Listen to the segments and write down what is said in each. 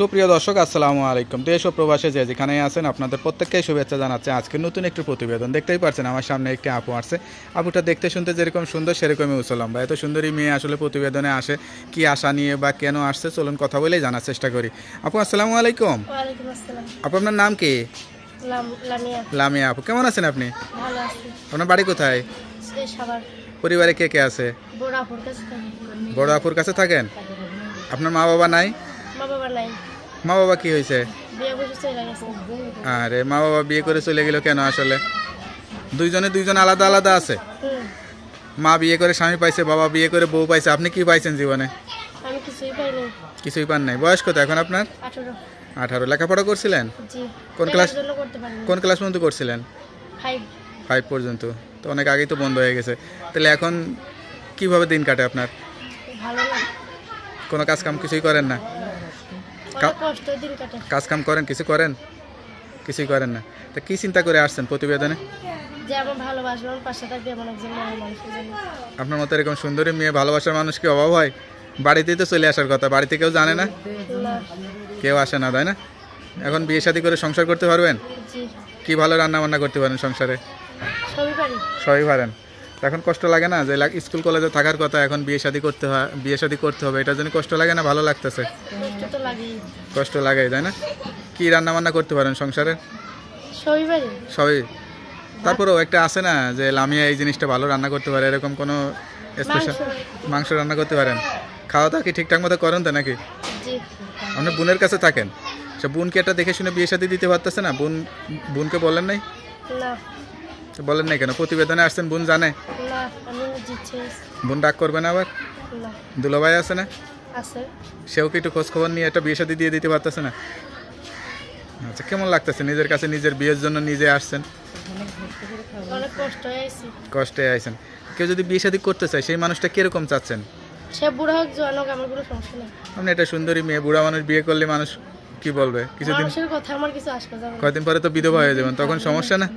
সুপ্রিয় দর্শক আসসালামু আলাইকুম। দেশ ও প্রবাসে যে যেখানে আছেন আপনাদের প্রত্যেককেই শুভেচ্ছা জানাচ্ছে। আজকে নতুন একটি প্রতিবেদন। দেখতেই পাচ্ছেন আমার সামনে একটি আপু আসছে। আপুটা দেখতে শুনতে যেরকম সুন্দর সেরকমই উচলাম বা এত সুন্দরী মেয়ে আসলে প্রতিবেদনে আসে কি আশা নিয়ে বা কেন আসছে চলুন কথা বলেই জানার চেষ্টা করি। আপু আসসালামু আলাইকুম। আপু আপনার নাম কি? লাম- লামিয়া। আপু কেমন আছেন আপনি? আপনার বাড়ি কোথায়? পরিবারে কে কে আছে? বড় আপুর কাছে বড় আপুর কাছে থাকেন? আপনার মা বাবা নাই? মা বাবা নাই। মা বাবা কি হয়েছে? আরে মা বাবা বিয়ে করে চলে গেল কেন আসলে? দুইজনে দুইজন আলাদা আলাদা আছে? মা বিয়ে করে স্বামী পাইছে বাবা বিয়ে করে বউ পাইছে আপনি কি পাইছেন জীবনে? কিছুই পান নাই। বয়স কত এখন আপনার? আঠারো। লেখাপড়া করছিলেন? কোন ক্লাস? কোন ক্লাস পর্যন্ত করছিলেন? ফাইভ পর্যন্ত। তো অনেক আগেই তো বন্ধ হয়ে গেছে। তাহলে এখন কীভাবে দিন কাটে আপনার? কোনো কাজ কাম কিছুই করেন না অনেক কষ্ট দিন কাটে কাজ কাম করেন কিছু করেন? কিছুই করেন না। তা কি চিন্তা করে আসছেন প্রতিবেদনে? আপনার মতো এরকম সুন্দরী মেয়ে ভালোবাসার মানুষ কি অভাব হয়? বাড়িতেই তো চলে আসার কথা বাড়িতে কেউ জানে না? কেউ আসে না তাই না? এখন বিয়ে শাদী করে সংসার করতে পারবেন? কি ভালো রান্না বান্না করতে পারেন সংসারে? সবই পারেন। এখন কষ্ট লাগে না যে স্কুল কলেজে থাকার কথা এখন বিয়ে শাদী করতে হয় বিয়ে শাদী করতে হবে এটার জন্য কষ্ট লাগে না? ভালো লাগতেছে। কষ্ট লাগে তাই না? কি রান্না বান্না করতে পারেন সংসারে? সবই। তারপরেও একটা আছে না যে লামিয়া এই জিনিসটা ভালো রান্না করতে পারে এরকম কোনো স্পেশাল মাংস। রান্না করতে পারেন? খাওয়া দাওয়া কি ঠিকঠাক মতো করেন তো নাকি? জি। আপনি বোনের কাছে থাকেন? সে বোনকে একটা দেখে শুনে বিয়ে শাদী দিতে পারতেছে না? বোন বোনকে বলেন নাই? বলেন না কেন? প্রতিবেদনে আসছেন বোন জানে? বোন ডাক করবে না আবার? দুলাভাই আছে না? সেও কি একটু খোঁজ খবর নিয়ে একটা বিয়ে শাদী দিয়ে দিতে পারতেছে না? আচ্ছা কেমন লাগতেছে নিজের কাছে নিজের বিয়ের জন্য নিজে আসছেন? কষ্টে আইছেন। কেউ যদি বিয়ে শাদী করতে চায় সেই মানুষটা কীরকম চাচ্ছেন? সে বুড়া হোক জোয়ান হোক আমার কোনো সমস্যা নেই। আপনি একটা সুন্দরী মেয়ে বুড়া মানুষ বিয়ে করলে মানুষ কি বলবে? কিছুদিন যাবে পরে তো বিধবা হয়ে যাবেন তখন সমস্যা না?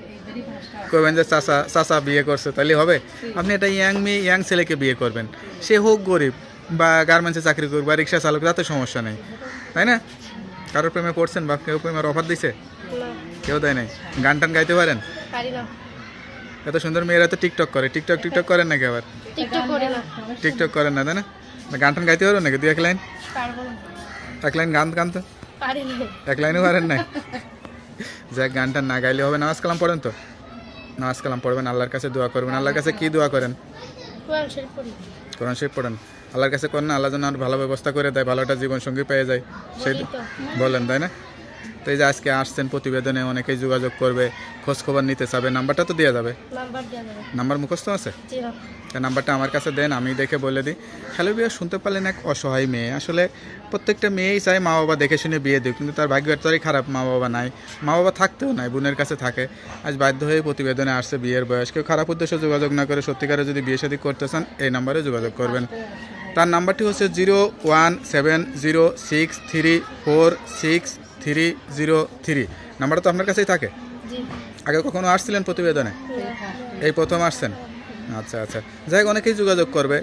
করবেন যে চাচা চাচা বিয়ে করছে তাহলে হবে? আপনি একটা ইয়াং মেয়ে ইয়াং ছেলেকে বিয়ে করবেন। সে হোক গরিব বা গার্মেন্টসে চাকরি করবে বা রিক্সা চালক তাতে সমস্যা নেই। তাই না? কারোর প্রেমে পড়ছেন বা কেউ প্রেমের অফার দিছে? কেউ দেয় নাই? গান টান গাইতে পারেন? এত সুন্দর মেয়েরা তো টিকটক করে। টিকটক টিকটক করেন নাকি আবার? টিকটক করেন না তাই না? গান টান গাইতে পারবেন নাকি? দু এক লাইন? এক লাইন গান গান তো। এক লাইনে পারেন নাই? যাক গানটা না গাইলে হবে। নামাজ কালাম পড়েন তো? নামাজ কালাম পড়বেন আল্লাহর কাছে দোয়া করবেন। আল্লাহর কাছে কি দোয়া করেন? কোরআন শরীফ পড়েন। আল্লাহর কাছে করেন না আল্লাহ যেন আর ভালো ব্যবস্থা করে দেয় ভালো একটা জীবন সঙ্গী পেয়ে যায়। সেই বলি বলেন তাই না? তো এই যে আজকে আসছেন প্রতিবেদনে অনেকেই যোগাযোগ করবে খোঁজ খবর নিতে চাবে নাম্বারটা তো দেওয়া যাবে। নাম্বার মুখস্থ আছে? জি নাম্বারটা আমার কাছে দেন আমি দেখে বলে দিই। হ্যালো বিয়া শুনতে পারলেন এক অসহায় মেয়ে। আসলে প্রত্যেকটা মেয়েই চায় মা বাবা দেখে শুনে বিয়ে দিক কিন্তু তার ভাগ্য এতটাই খারাপ মা বাবা নাই। মা বাবা থাকতেও নাই বোনের কাছে থাকে। আজ বাধ্য হয়ে প্রতিবেদনে আসছে বিয়ের বয়স। কেউ খারাপ উদ্দেশ্যে যোগাযোগ না করে সত্যিকারে যদি বিয়ে শাদী করতে চান এই নাম্বারে যোগাযোগ করবেন। তার নাম্বারটি হচ্ছে zero one seven zero six three four six three zero three নাম্বারটা তো আপনার কাছেই থাকে? আগে কখনো আসছিলেন প্রতিবেদনে? এই প্রথম আসছেন? আচ্ছা আচ্ছা। যাই হোক অনেকেই যোগাযোগ করবে।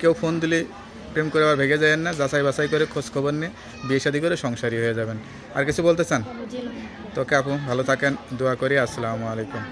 কেউ ফোন দিলে প্রেম করে আবার ভেঙে যায় না। যাচাই বাছাই করে খোঁজ খবর নিয়ে বিয়ে শাদি করে সংসারী হয়ে যাবেন। আর কিছু বলতে চান? তোকে আপু ভালো থাকেন দোয়া করি। আসসালামু আলাইকুম।